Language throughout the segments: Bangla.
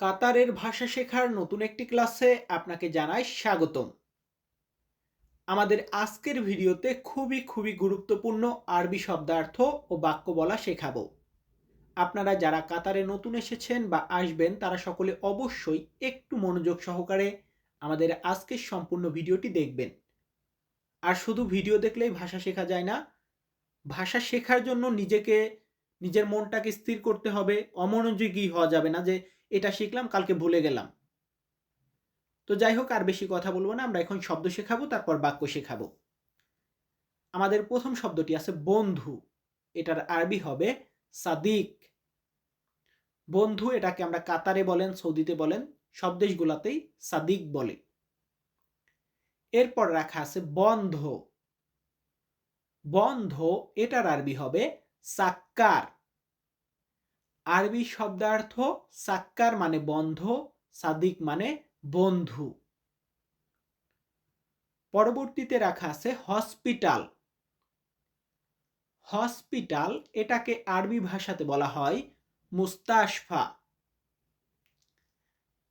কাতারের ভাষা শেখার নতুন একটি ক্লাসে আপনাকে জানাই স্বাগতম। আমাদের আজকের ভিডিওতে খুবই খুবই গুরুত্বপূর্ণ আরবি শব্দার্থ ও বাক্য বলা শেখাবো। আপনারা যারা কাতারে নতুন এসেছেন বা আসবেন, তারা সকলে অবশ্যই একটু মনোযোগ সহকারে আমাদের আজকের সম্পূর্ণ ভিডিওটি দেখবেন। আর শুধু ভিডিও দেখলেই ভাষা শেখা যায় না, ভাষা শেখার জন্য নিজেকে, নিজের মনটাকে স্থির করতে হবে, অমনোযোগী হওয়া যাবে না যে এটা শিখলাম, কালকে ভুলে গেলাম। তো যাই হোক, আর বেশি কথা বলব না, আমরা এখন শব্দ শেখাবো, তারপর বাক্য শেখাবো। আমাদের প্রথম শব্দটি আছে বন্ধু, এটার আরবি হবে সাদিক। বন্ধু এটাকে আমরা কাতারে বলেন, সৌদিতে বলেন, সব দেশগুলাতেই সাদিক বলে। এরপর রাখা আছে বন্ধ। বন্ধ এটার আরবি হবে সাক্কার। আরবি শব্দার্থ সাক্কার মানে বন্ধ, সাদিক মানে বন্ধু। পরবর্তীতে রাখা আছে হসপিটাল। হসপিটাল এটাকে আরবি ভাষাতে বলা হয় মুস্তাশফা।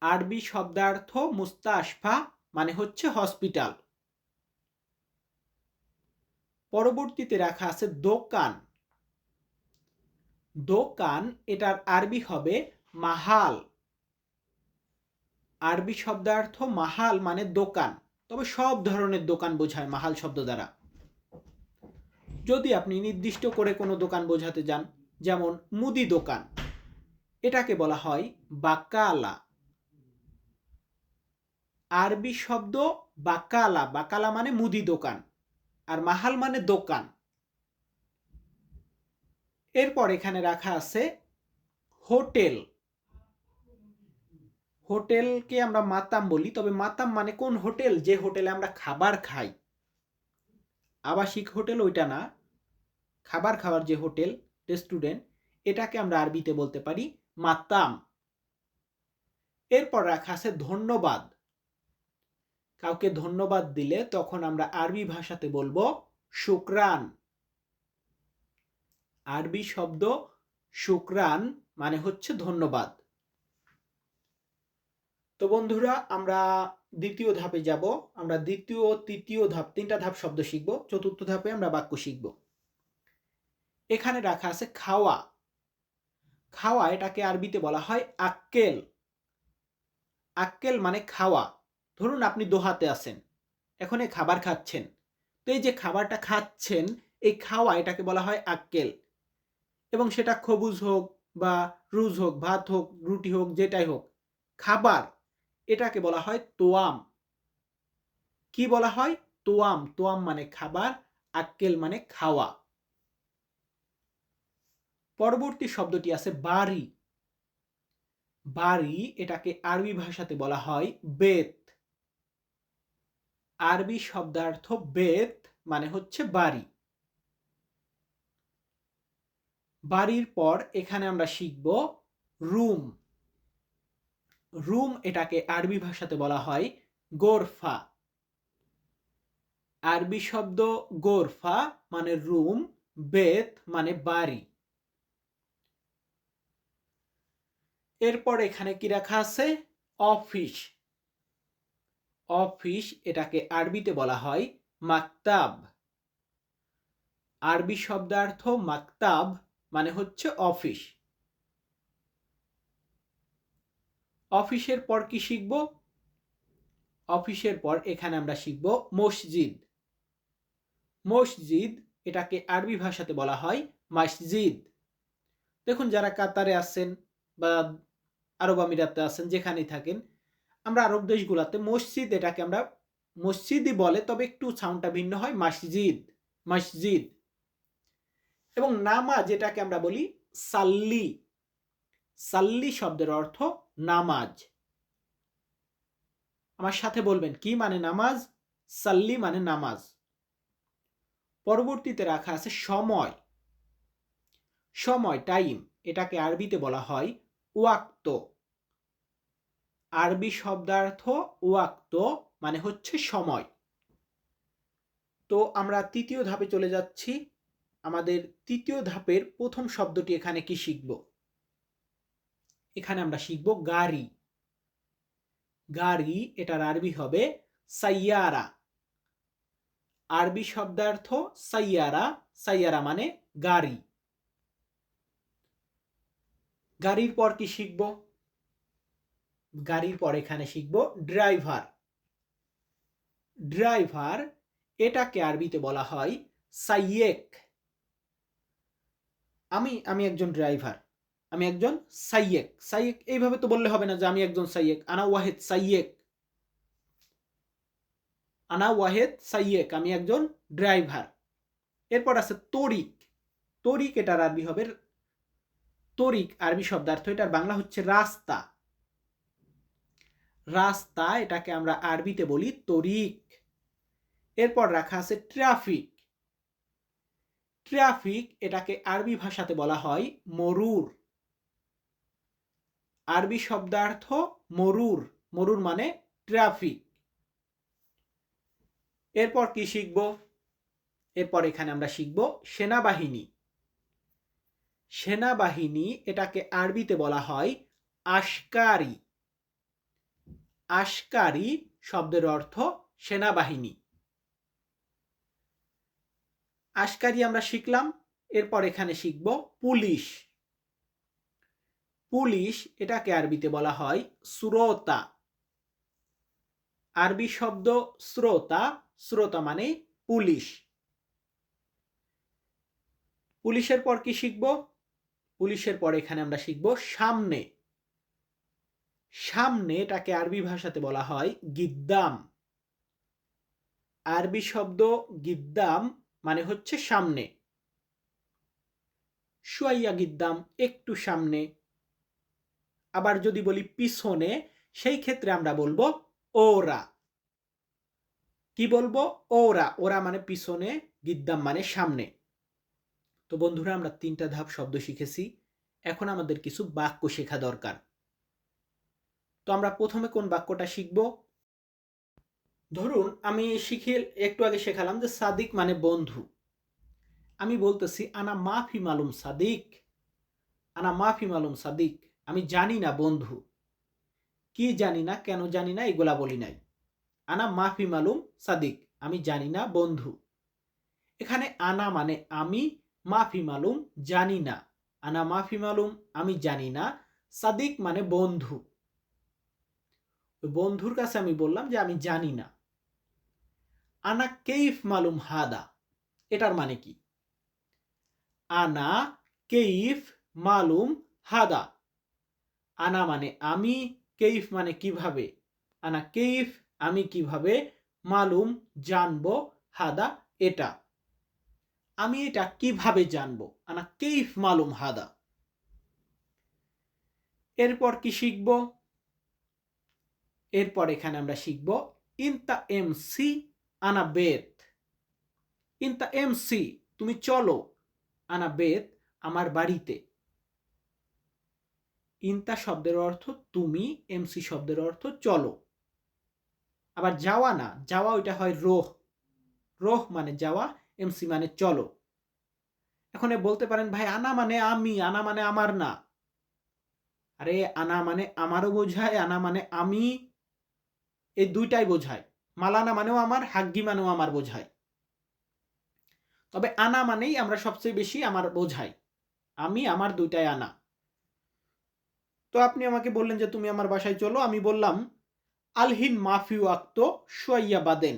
আরবি শব্দার্থ মুস্তাশফা মানে হচ্ছে হসপিটাল। পরবর্তীতে রাখা আছে দোকান। দোকান এটার আরবি হবে মাহাল। আরবি শব্দার্থ মাহাল মানে দোকান। তবে সব ধরনের দোকান বোঝায় মাহাল শব্দ দ্বারা। যদি আপনি নির্দিষ্ট করে কোনো দোকান বোঝাতে যান, যেমন মুদি দোকান, এটাকে বলা হয় বাকালা। আরবি শব্দ বাকালা বাকালা মানে মুদি দোকান, আর মাহাল মানে দোকান। এরপর এখানে রাখা আছে হোটেল। হোটেলকে আমরা মাতাম বলি, তবে মাতাম মানে কোন হোটেল? যে হোটেলে আমরা খাবার খাই। আবাসিক হোটেল ওইটা না। খাবার খাওয়ার যে হোটেল, রেস্টুরেন্ট, এটাকে আমরা আরবিতে বলতে পারি মাতাম। এরপর রাখা আছে ধন্যবাদ। কাউকে ধন্যবাদ দিলে তখন আমরা আরবি ভাষাতে বলব শুক্রান। আরবি শব্দ শুক্রান মানে হচ্ছে ধন্যবাদ। তো বন্ধুরা, আমরা দ্বিতীয় ধাপে যাব। আমরা দ্বিতীয়, তৃতীয় ধাপ, তিনটা ধাপ শব্দ শিখব। চতুর্থ ধাপে আমরা বাক্য শিখব। এখানে রাখা আছে খাওয়া। খাওয়া এটাকে আরবিতে বলা হয় আক্কেল। আক্কেল মানে খাওয়া। ধরুন আপনি দোহাতে আছেন, এখন এই খাবার খাচ্ছেন। তো এই যে খাবারটা খাচ্ছেন, এই খাওয়া এটাকে বলা হয় আক্কেল। এবং সেটা খবুজ হোক বা রুজ হোক, ভাত হোক, রুটি হোক, যেটাই হোক, খাবার, এটাকে বলা হয় তোয়াম। কি বলা হয়? তোয়াম। তোয়াম মানে খাবার, আক্কেল মানে খাওয়া। পরবর্তী শব্দটি আছে বাড়ি। বাড়ি এটাকে আরবি ভাষাতে বলা হয় বেত। আরবি শব্দার্থ বেত মানে হচ্ছে বাড়ি। বাড়ির পর এখানে আমরা শিখব রুম। রুম এটাকে আরবি ভাষাতে বলা হয় গোরফা। আরবি শব্দ গোরফা মানে রুম, বেত মানে বাড়ি। এরপর এখানে কি রাখা আছে? অফিস। অফিস এটাকে আরবিতে বলা হয় মাকতাব। আরবি শব্দার্থ মাকতাব হচ্ছে অফিস অফিসের পর কি শিখব? অফিসের পর এখানে আমরা শিখব মসজিদ। মসজিদ এটাকে আরবি ভাষাতে বলা হয় মসজিদ। দেখুন যারা কাতারে আছেন বা আরব আমিরাতে আছেন, যেখানেই থাকেন, আমরা আরব দেশগুলোতে মসজিদ এটাকে আমরা মসজিদই বলে, তবে একটু সাউন্ডটা ভিন্ন হয়, মসজিদ। মসজিদ। এবং নামাজ যেটাকে আমরা বলি সাল্লি। সাল্লি শব্দের অর্থ নামাজ। আমার সাথে বলবেন, কি মানে নামাজ? সাল্লি মানে নামাজ। পরবর্তীতে রাখা আছে সময়। সময়, টাইম, এটাকে আরবিতে বলা হয় ওয়াক্ত। আরবি শব্দার্থ ওয়াক্ত মানে হচ্ছে সময়। তো আমরা তৃতীয় ধাপে চলে যাচ্ছি। আমাদের তৃতীয় ধাপের প্রথম শব্দটি এখানে কি শিখব? এখানে আমরা শিখব গাড়ি। গাড়ি, এটার আরবি হবে সাইয়ারা। আরবি শব্দার্থ সাইয়ারা সাইয়ারা মানে গাড়ি। গাড়ির পর কি শিখব? গাড়ির পর এখানে শিখব ড্রাইভার। ড্রাইভার, এটাকে আরবিতে বলা হয় সাইয়েক। আমি আমি একজন ড্রাইভার আমি একজন সাইয়েক। সাইয়েক এইভাবে তো বললে হবে না যে আমি একজন সাইয়েক। আনা ওয়াহেদ সাইয়েক। আনা ওয়াহেদ সাইয়েক, আমি একজন ড্রাইভার এরপর আছে তরিক। তরিক এটার আরবি হবে তরিক, আরবি শব্দার্থ। এটার বাংলা হচ্ছে রাস্তা। রাস্তা এটাকে আমরা আরবিতে বলি তরিক। এরপর রাখা আছে ট্রাফিক ট্রাফিক এটাকে আরবি ভাষাতে বলা হয় মরুর। আরবি শব্দার্থ মরুর। মরুর মানে ট্রাফিক। এরপর কি শিখব? এরপর এখানে আমরা শিখব সেনাবাহিনী। সেনাবাহিনী এটাকে আরবিতে বলা হয় আশকারি। আশকারি শব্দের অর্থ সেনাবাহিনী। আশকারি আমরা শিখলাম, এরপর এখানে শিখব পুলিশ। পুলিশ এটাকে আরবিতে বলা হয় শ্রোতা আরবি শব্দ শ্রোতা শ্রোতা মানে পুলিশ। পুলিশের পর কি শিখব? পুলিশের পর এখানে আমরা শিখব সামনে। সামনে এটাকে আরবি ভাষাতে বলা হয় গিদ্দাম। আরবি শব্দ গিদ্দাম মানে হচ্ছে সামনে। সুয়াইয়া গিদ্দাম একটু সামনে। আবার যদি বলি পিছনে, সেই ক্ষেত্রে আমরা বলব ওরা। কি বলব? ওরা। ওরা মানে পিছনে, গিদ্দাম মানে সামনে। তো বন্ধুরা, আমরা তিনটা ধাপ শব্দ শিখেছি। এখন আমাদের কিছু বাক্য শেখা দরকার। তো আমরা প্রথমে কোন বাক্যটা শিখব? ধরুন আমি শিখে একটু আগে শেখালাম যে সাদিক মানে বন্ধু। আমি বলতেছি, আনা মাফি মালুম সাদিক। আনা মাফি মালুম সাদিক। আমি জানি না বন্ধু। কি জানি না, কেন জানি না, এগুলা বলি নাই। আনা মাফি মালুম সাদিক। আমি জানি না বন্ধু। এখানে আনা মানে আমি, মাফি মালুম জানি না। আনা মাফি মালুম আমি জানি না। সাদিক মানে বন্ধু। বন্ধুর কাছে আমি বললাম যে আমি জানি না। আনা কেইফ মালুম হাদা, এটার মানে কি? আনা কেইফ মালুম হাদা। আনা মানে আমি, কেইফ মানে কীভাবে? আনা কেইফ, আমি কীভাবে মালুম জানব হাদা, এটা। আমি এটা কীভাবে জানব? আনা কেইফ মালুম হাদা। এরপর কি শিখব? এরপর এখানে আমরা শিখব, ইনতা এম সি আনা বেত ইনতা এম সি তুমি চলো আনা বেত আমার বাড়িতে। ইনতা শব্দের অর্থ তুমি এমসি শব্দের অর্থ চলো। আবার যাওয়া না, যাওয়া ওইটা হয় রোহ। রোহ মানে যাওয়া এমসি মানে চলো। এখন বলতে পারেন, ভাই, আনা মানে আমি, আনা মানে আমার না। আরে, আনা মানে আমারও বোঝায়, আনা মানে আমি। এই দুইটাই বোঝায়। মালানা মানেও আমার, হাগ্গি মানেও আমার বোঝায়। তবে আনা মানেই আমরা সবচেয়ে বেশি আমার বোঝাই। আমি, আমার দুইটাই আনা। তো আপনি আমাকে বললেন যে তুমি আমার বাসায় চলো, আমি বললাম, আলহিন মাফি ওয়াক্ত সোয়াইয়া বাদেন।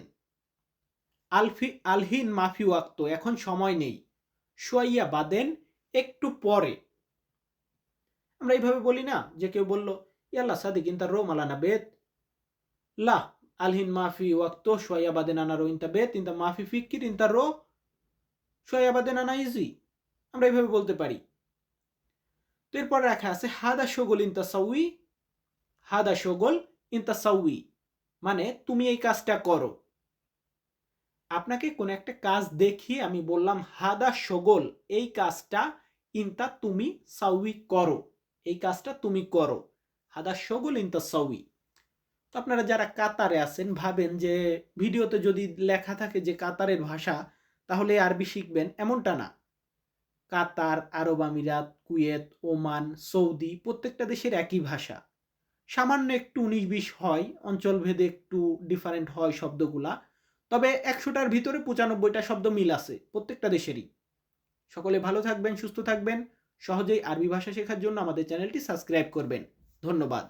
আলফি, আলহিন মাফি ওয়াক্ত, এখন সময় নেই। সোয়াইয়া বাদেন একটু পরে। আমরা এইভাবে বলি না যে কেউ বলল, ইয়াল্লা সাদিক ইন্তা রো মালানা বেত আলহিন মাফি ওয়াক্ত রো ইন্তা বেত ইন্তা মাফি ফিকির ইন্তা রো সোয়াইয়া বাদেন আনা ইজি আমরা এইভাবে বলতে পারি। তো এরপর রাখা আছে, হাদা শগল ইন্তা সাউই, হাদা শগল ইন্তা সাউই। মানে তুমি এই কাজটা করো। আপনাকে কোন একটা কাজ দেখিয়ে আমি বললাম, হাদা শগল, এই কাজটা ইন্তা তুমি সাউই করো। এই কাজটা তুমি করো। হাদা শগল ইন্তা সাউই। আপনারা যারা কাতারে আছেন, ভাবেন যে ভিডিওতে যদি লেখা থাকে যে কাতারের ভাষা, তাহলে আরবি শিখবেন, এমনটা না। কাতার, আরব আমিরাত, কুয়েত, ওমান, সৌদি প্রত্যেকটা দেশের একই ভাষা। সামান্য একটু উনিশ বিশ হয়, অঞ্চলভেদে একটু ডিফারেন্ট হয় শব্দগুলা, তবে একশোটার ভিতরে পঁচানব্বইটা শব্দ মিল আছে, প্রত্যেকটা দেশেরই। সকলে ভালো থাকবেন, সুস্থ থাকবেন, সহজেই আরবি ভাষা শেখার জন্য আমাদের চ্যানেলটি সাবস্ক্রাইব করবেন। ধন্যবাদ।